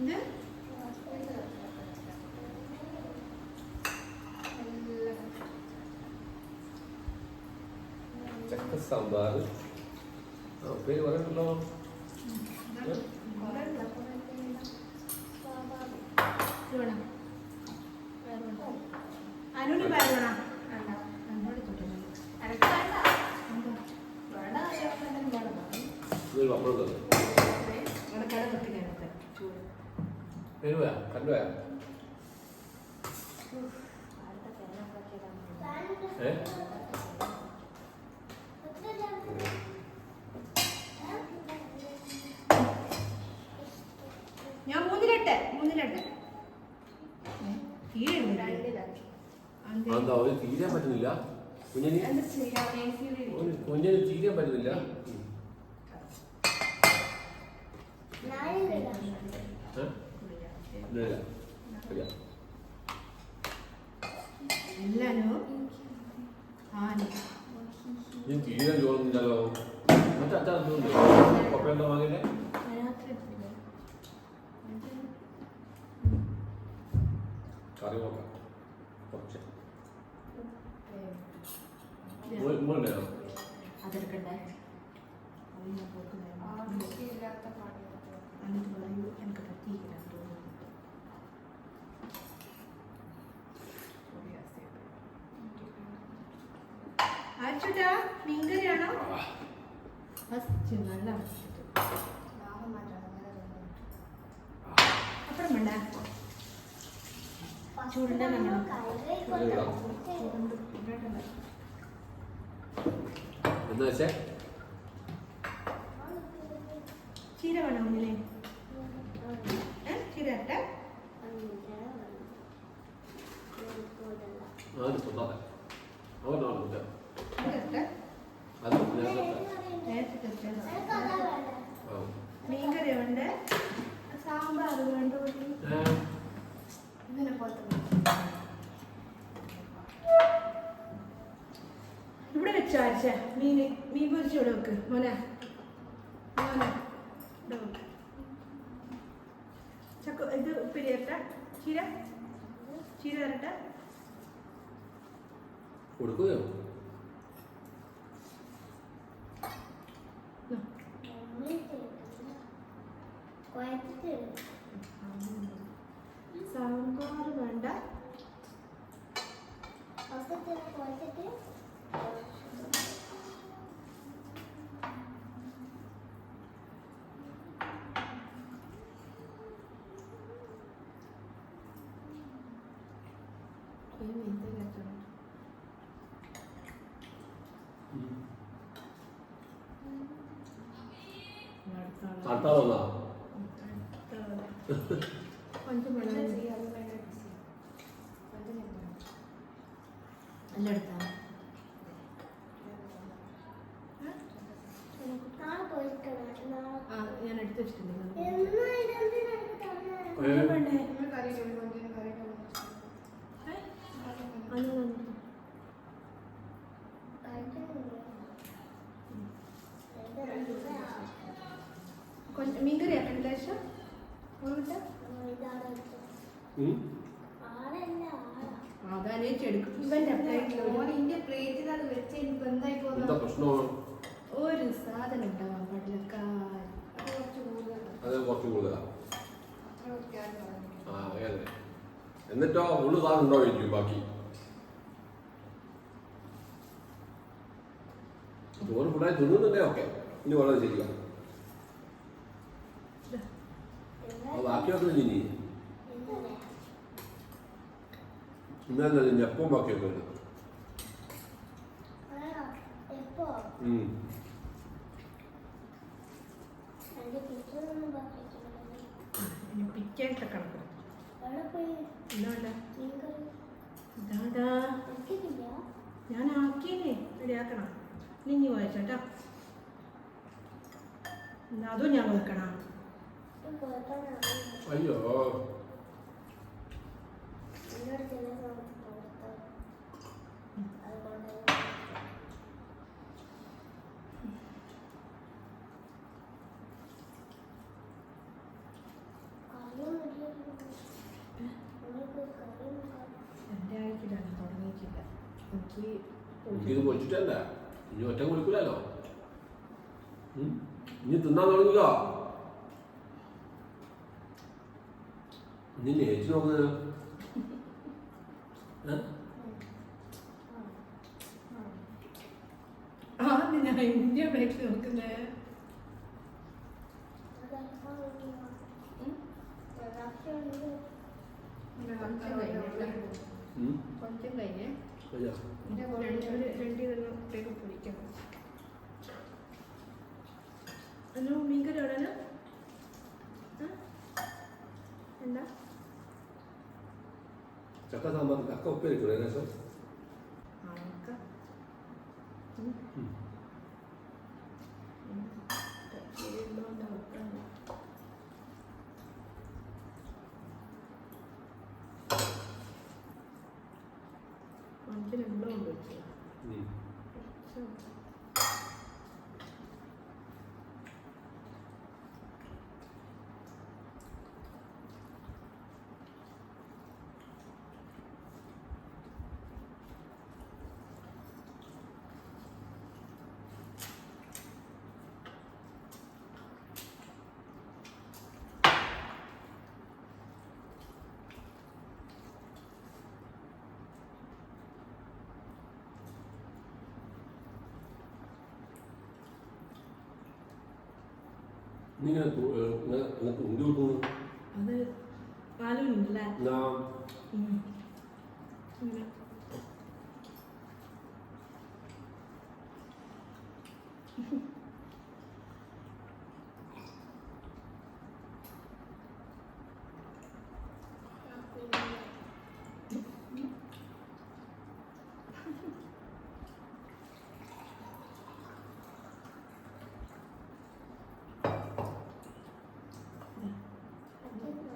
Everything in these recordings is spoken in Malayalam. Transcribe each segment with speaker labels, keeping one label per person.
Speaker 1: ഇത്?
Speaker 2: ചക്ക സാമ്പാർ. ആ പേര്
Speaker 1: പറയണല്ലോ. അനുവിന് പയർ
Speaker 2: പോയാ കണ്ടുപോയാ ഏ?
Speaker 1: ഞാൻ മൂന്നിലെട്ട് മൂന്നിലെട്ട്.
Speaker 2: ഒരു തീരാൻ പറ്റുന്നില്ല? കുഞ്ഞിന്? കുഞ്ഞിന് തീരാൻ പറ്റുന്നില്ല. ഏ?
Speaker 1: എല്ലാനോ ആനോ
Speaker 2: ഇനി തീരാൻ ചോറുന്നില്ലല്ലോ മറ്റേ അച്ഛൻ എന്തുണ്ട് പപ്പയെന്താ വാങ്ങില്ലേ കറി നോക്കാം. കുറച്ച്.
Speaker 1: അതെടുക്കണ്ടേ? ഞാൻ എന്നിട്ട് പറയൂ എനിക്ക് പറ്റിയില്ല. ആച്ചോട്ടാ മീൻകറിയാണോ? ഫസ്റ്റ് നല്ല അപ്പുറം വേണ്ട നമ്മൾ ചൂടുണ്ട് ചൂടായിട്ടുണ്ട്
Speaker 2: എന്താ വെച്ചേ
Speaker 1: ചീര വേണോ ഒന്നില്ലേ ഏ ചീര ഇട്ടെ
Speaker 2: അത് പൊട്ടാതെ അവനാണ് കുറ്റ
Speaker 1: ഇട്ടെ
Speaker 2: അത് നേരത്തെ
Speaker 1: നേരത്തെ ഇട്ടേ
Speaker 2: ആ
Speaker 1: മീൻകറി ഉണ്ട് സാമ്പാർ വേണ്ട
Speaker 2: ഏ,
Speaker 1: ഇങ്ങനെ പോലത്തെ ഇവിടെ വെച്ചോ അരച്ച മീൻ മീൻ പൊരിച്ച് ഇവിടെ വെക്ക്. മോനെ. മോനെ. ഇവിടെ വെക്ക്. ചക്ക ഇത് ഉപ്പിരി ഇരട്ട ചീര? ചീര ഇരട്ട
Speaker 2: കൊടുക്കുകയോ
Speaker 1: വെള്ളം എല്ലാം എടുത്താ ആ ഞാൻ എടുത്തു വെച്ചിട്ടുണ്ട്
Speaker 2: ഏ,
Speaker 1: വേണ്ടേ ഏ? അന്ന് തന്നു. ഇവന്റെ പ്ലേറ്റിൽ
Speaker 3: അത് വെച്ച്
Speaker 2: പ്രശ്നമാണ്?
Speaker 1: ഒരു സാധനം ഉണ്ടാവാൻ പാടില്ല.
Speaker 2: അത് കുറച്ച് കൂടുതലാണ് എന്നിട്ടോ ഉള്ളു സാധനം ഉണ്ടോ ചോദിക്കും ബാക്കി. ചോറ് കൂടാതെ തിന്നുന്നുണ്ടേ ഓക്കെ. ഇനി വളരെ ശരിയാ അത് ബാക്കിയൊക്കെ ഇനി ബാക്കിയൊക്കെ ഉണ്ട്
Speaker 4: എപ്പോ
Speaker 2: ഉം.
Speaker 4: എന്റെ ടീച്ചറൊന്നും പറഞ്ഞിട്ടില്ല
Speaker 1: ഇനി പിറ്റേത്തെ കണക്ക് ഞാൻ ആക്കിയേ റെഡിയാക്കണം നിഞ്ഞു വായിച്ചോട്ടാ എന്നാ അതും ഞാൻ വെക്കണം
Speaker 2: അയ്യോ. എനിക്കിത് പൊളിച്ചിട്ടല്ല. ഇനി ഒറ്റ കുളിക്കൂലല്ലോ. ഇനി തിന്നാൻ തുടങ്ങിക്കോ ഇനി നേരിച്ച് നോക്കുന്നത്
Speaker 1: ഞാൻ ഇന്ത്യ പ്ലേറ്റ് നോക്കുന്നേ
Speaker 4: അത് അൽഫാം വേണ്ടിയോ? രാത്രി ഉണ്ടെങ്കിൽ
Speaker 1: കുറച്ച് കഴിഞ്ഞിട്ട്
Speaker 2: ഉം?
Speaker 1: കുറച്ചും കഴിഞ്ഞ്
Speaker 2: അയ്യോ.
Speaker 1: രണ്ട് രണ്ട് ഇതൊക്കെ പൊടിക്കണം അനു മീൻകറി എവിടെയാണ് എന്താ
Speaker 2: ചക്ക സാമ്പാർ ചക്ക ഉപ്പേരിക്കൂടെ ഏകദേശം
Speaker 1: ആക്ക
Speaker 2: ഉം.
Speaker 1: മനുഷ്യനെല്ലാം ഉണ്ട് വെച്ചു
Speaker 2: ഉം. നീ ഇങ്ങനെ തു- ഏ, ഇങ്ങനെ ഇങ്ങനെ തുണ്ടി കൊടുക്കുന്നു
Speaker 1: അത് പാലുണ്ടല്ലേ?
Speaker 2: ഞാൻ
Speaker 1: ഇങ്ങനെ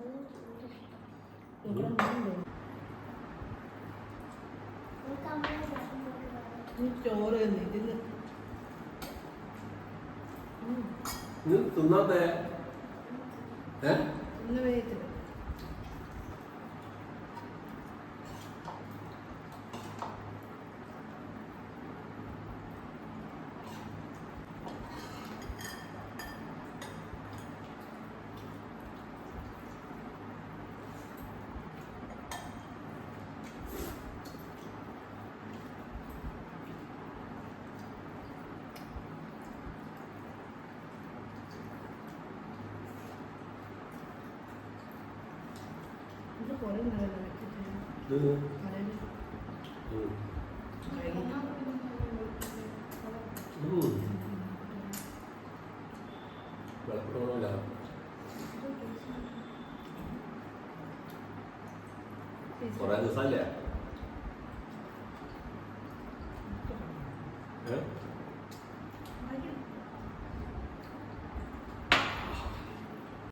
Speaker 4: എനിക്ക് നല്ല ചൂടിഷ്ടം.
Speaker 1: ഇവിടെ ഉണ്ട്.
Speaker 4: എനിക്ക് അമ്മയെ ഭക്ഷണം കൊടുക്കുന്നത്
Speaker 1: ഈ ചോറ് തന്നെ ഇതിന്ന്. ഉം.
Speaker 2: നീ തിന്നാത്തേ? ഏ?
Speaker 1: ഇന്ന് വേഗത്തിൽ ഇത് കുറേ.
Speaker 2: വെളുപ്പിട്ടോന്നില്ല കുറേ ദിവസമല്ലേ?